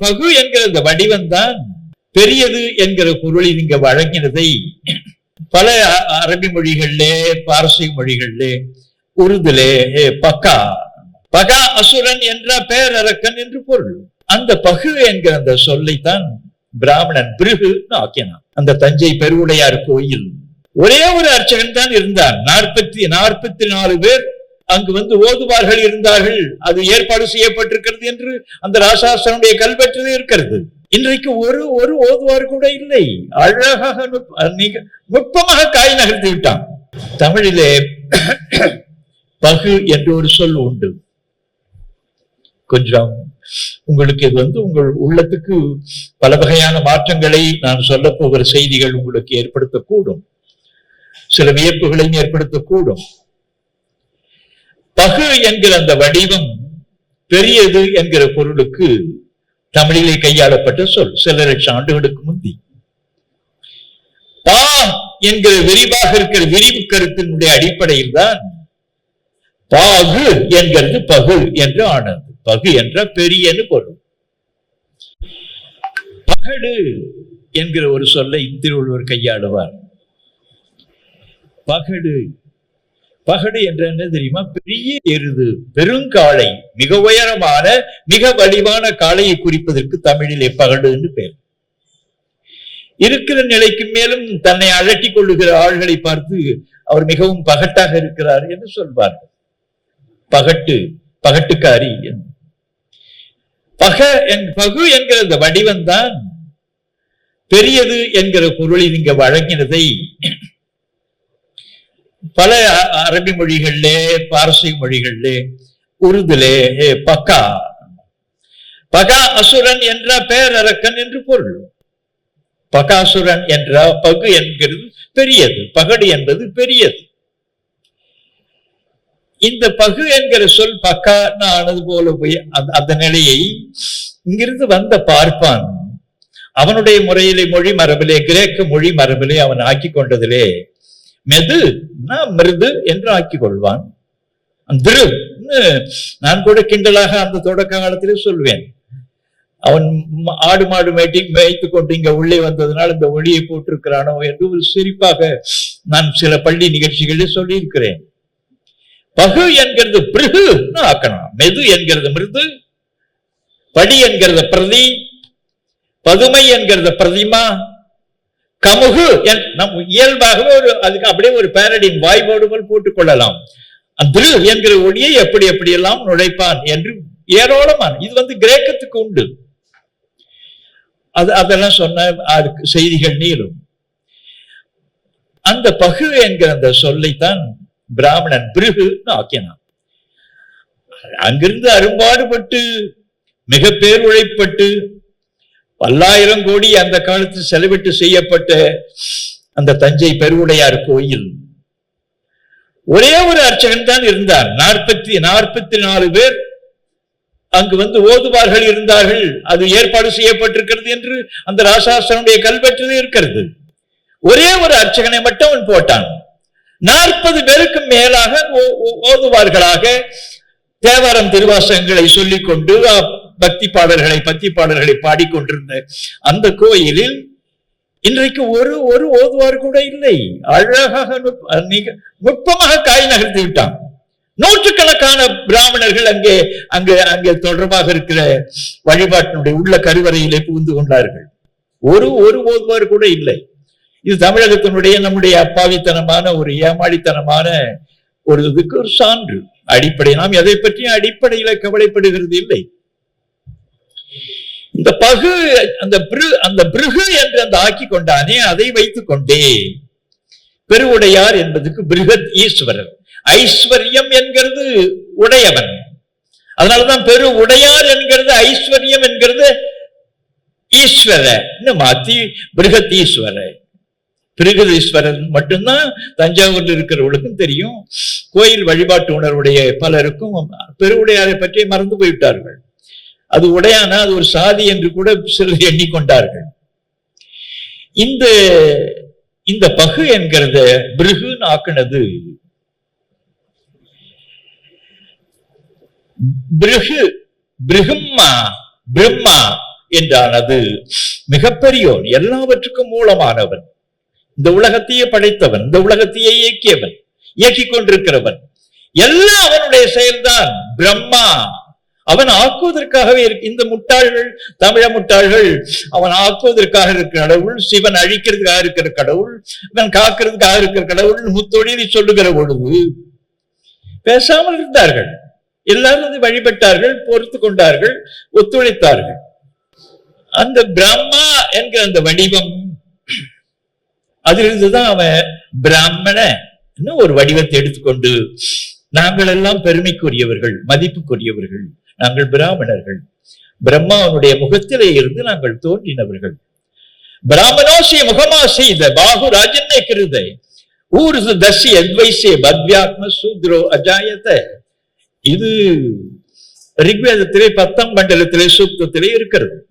பகு என்கிற இந்த வடிவம் தான் பெரியது என்கிற பொருளில் இங்க வழங்கினதை பல அரபி மொழிகளிலே பாரசீக மொழிகளிலே உருதுலே பக்கா பகா. அசுரன் என்ற பேரரக்கன் என்று பொருள். அந்த பகு என்கிற அந்த சொல்லைத்தான் பிராமணன் பிருகு ஆக்கினான். அந்த தஞ்சை பெருவுடையார் கோயில். ஒரே ஒரு அர்ச்சகன் தான் இருந்தான். நாற்பத்தி நாற்பத்தி நாலு பேர் அங்கு வந்து ஓதுவார்கள் இருந்தார்கள். அது ஏற்பாடு செய்யப்பட்டிருக்கிறது என்று அந்த ராசாசனுடைய கல்வெற்றில் இருக்கிறது. இன்றைக்கு ஒரு ஒரு ஓதுவார் கூட இல்லை. அழகாக நுட்ப- நுட்பமாக காய் நகர்த்தி விட்டான். தமிழிலே பகு என்று ஒரு சொல் உண்டு. கொஞ்சம் உங்களுக்கு இது வந்து உங்கள் உள்ளத்துக்கு பல வகையான மாற்றங்களை நான் சொல்ல போகிற செய்திகள் உங்களுக்கு ஏற்படுத்தக்கூடும். சில வியப்புகளையும் ஏற்படுத்தக்கூடும். பகு என்கிற அந்த வடிவம் பெரியது என்கிற பொருளுக்கு தமிழிலே கையாளப்பட்ட சொல். சில லட்சம் ஆண்டுகளுக்கு முந்தி. பா என்கிற விரிவாக இருக்கிற விரிவு கருத்தினுடைய அடிப்படையில் தான் பாகு என்கிறது பகு என்று ஆனது. பகு என்ற பெரியன்னு பொருள். பகடு என்கிற ஒரு சொல்லை திருவள்ளுவர் கையாளுவார். பகடு பகடு என்ற என்ன தெரியுமா? பெரிய எருது பெருங்காளை மிக உயரமான மிக வலிவான காளையை குறிப்பதற்கு தமிழிலே பகடு என்று பெயர். இருக்கிற நிலைக்கு மேலும் தன்னை அழட்டி கொள்ளுகிற ஆள்களை பார்த்து அவர் மிகவும் பகட்டாக இருக்கிறார் என்று சொல்வார்கள். பகட்டு பகட்டுக்காரி பக என் பகு என்கிற இந்த வடிவம்தான் பெரியது என்கிற பொருளில் இங்க வழங்கினதை பல அரபி மொழிகளிலே பாரசீக மொழிகளிலே உருதுலே பக்கா. பகா அசுரன் என்ற பேரரக்கன் என்று பொருள். பகாசுரன் என்ற பகு என்கிறது பெரியது. பகடு என்பது பெரியது. இந்த பகு என்கிற சொல் பக்கா ஆனது போல போய் அந்த- அந்த நிலையை இங்கிருந்து வந்த பார்ப்பான். அவனுடைய முறையிலே மொழி மரபிலே கிரேக்க மொழி மரபிலே அவன் ஆக்கி கொண்டதிலே மெது மிருது என்று ஆக்கிக் கொள்வான் திரு நான் கூட கிண்டலாக அந்த தொடக்க காலத்திலே சொல்வேன். அவன் ஆடு மாடு மேட்டி மேய்த்து கொண்டு இங்க உள்ளே வந்ததனால் இந்த ஒளியை போட்டிருக்கிறானோ என்று ஒரு சிரிப்பாக நான் சில பள்ளி நிகழ்ச்சிகளில் சொல்லியிருக்கிறேன். பகு என்கிறது பிருகு ஆக்கணும். மெது என்கிறது மிருது படி என்கிறது பிரதி பதுமை என்கிறது பிரதிமா கமுகு என்- நம் இயல்பாகவே ஒரு அதுக்கு அப்படியே ஒரு பேரடின் வாய்வோடு போல் போட்டுக் கொள்ளலாம் திரு என்கிற ஒளியை எப்படி எப்படியெல்லாம் நுழைப்பான் என்று ஏராளமான இது வந்து கிரேக்கத்துக்கு உண்டு. அது அதெல்லாம் சொன்ன அதுக்கு செய்திகள் நீளும். அந்த பகு என்கிற அந்த சொல்லைத்தான் பிராமணன் பிருகுன்னு ஆக்கினான். அங்கிருந்து அரும்பாடுபட்டு மிக பேருழைப்பட்டு பல்லாயிரம் கோடி அந்த காலத்தில் செலவிட்டு செய்யப்பட்ட அந்த தஞ்சை பெருவுடையார் கோயில். ஒரே ஒரு அர்ச்சகன் தான் இருந்தார். நாற்பத்தி நாற்பத்தி நாலு பேர் அங்கு வந்து ஓதுவார்கள் இருந்தார்கள். அது ஏற்பாடு செய்யப்பட்டிருக்கிறது என்று அந்த ராசாசனுடைய கல்வெற்றில் இருக்கிறது. ஒரே ஒரு அர்ச்சகனை மட்டும் அவன் போட்டான். நாற்பது பேருக்கு மேலாக ஓதுவார்களாக தேவாரம் திருவாசகங்களை சொல்லிக் கொண்டு பக்தி பாடல்களை பக்தி பாடல்களை பாடிக்கொண்டிருந்த அந்த கோயிலில் இன்றைக்கு ஒரு ஒரு ஓதுவார் கூட இல்லை. அழகாக நுட்பமாக காய் நகர்த்தி விட்டான். நூற்றுக்கணக்கான பிராமணர்கள் அங்கே அங்கே அங்கே தொடர்பாக இருக்கிற வழிபாட்டினுடைய உள்ள கருவறையிலே புகுந்து கொண்டார்கள். ஒரு ஒரு ஓதுவார் கூட இல்லை. இது தமிழகத்தினுடைய நம்முடைய அப்பாவித்தனமான ஒரு ஏமாளித்தனமான ஒரு இதுக்கு ஒரு சான்று. அடிப்படை நாம் எதை பற்றியும் அடிப்படையில கவலைப்படுகிறது இல்லை. இந்த பகு அந்த அந்த பிருகு என்று அந்த ஆக்கி கொண்டானே அதை வைத்துக் கொண்டே. பெருவுடையார் என்பதுக்கு பிருகத் ஈஸ்வரர். ஐஸ்வர்யம் என்கிறது உடையவன். அதனாலதான் பெரு உடையார் என்கிறது ஐஸ்வர்யம் என்கிறது ஈஸ்வர. மாத்தி பிருகத் ஈஸ்வர. பிருகதீஸ்வரன் மட்டும்தான் தஞ்சாவூர்ல இருக்கிறவர்களுக்கும் தெரியும். கோயில் வழிபாட்டு உணர்வுடைய பலருக்கும் பெருவுடையாரை பற்றி மறந்து போய்விட்டார்கள். அது உடையானா அது ஒரு சாதி என்று கூட சிலர் எண்ணிக்கொண்டார்கள். இந்த இந்த பகு என்கிறத பிருகுன்னு ஆக்குனது. பிருகு பிருகும்மா பிரம்மா என்றானது மிகப்பெரியோன் எல்லாவற்றுக்கும் மூலமானவன். இந்த உலகத்தையே படைத்தவன் இந்த உலகத்தையே இயக்கியவன் இயக்கிக் கொண்டிருக்கிறவன் எல்லாம் அவனுடைய செயல்தான் பிரம்மா. அவன் ஆக்குவதற்காகவே இருக்கு இந்த முட்டாள்கள் தமிழ முட்டாள்கள் அவன் ஆக்குவதற்காக இருக்கிற கடவுள் சிவன் அழிக்கிறதுக்காக இருக்கிற கடவுள் இவன் காக்கிறதுக்காக இருக்கிற கடவுள் முத்தொழிலை சொல்லுகிற பொழுது பேசாமல் இருந்தார்கள். எல்லாரும் அதை வழிபட்டார்கள் பொறுத்து கொண்டார்கள் ஒத்துழைத்தார்கள். அந்த பிரம்மா என்கிற அந்த வடிவம் அதிலிருந்துதான் அவன் பிராமண ஒரு வடிவத்தை எடுத்துக்கொண்டு நாங்கள் எல்லாம் பெருமைக்குரியவர்கள் மதிப்புக்குரியவர்கள். நாங்கள் பிராமணர்கள். பிரம்மாவனுடைய முகத்திலே இருந்து நாங்கள் தோன்றினவர்கள். பிராமணோசிய முகமா செய்த பாகு ராஜன்ய கிருதை. ஊர்சு தசி அத்வைசிய பத்யாத்ம சூத்ரோ அஜாயத. இது ரிக்வேதத்திலே பத்தாம் மண்டலத்திலே சூக்தத்திலே இருக்கிறது.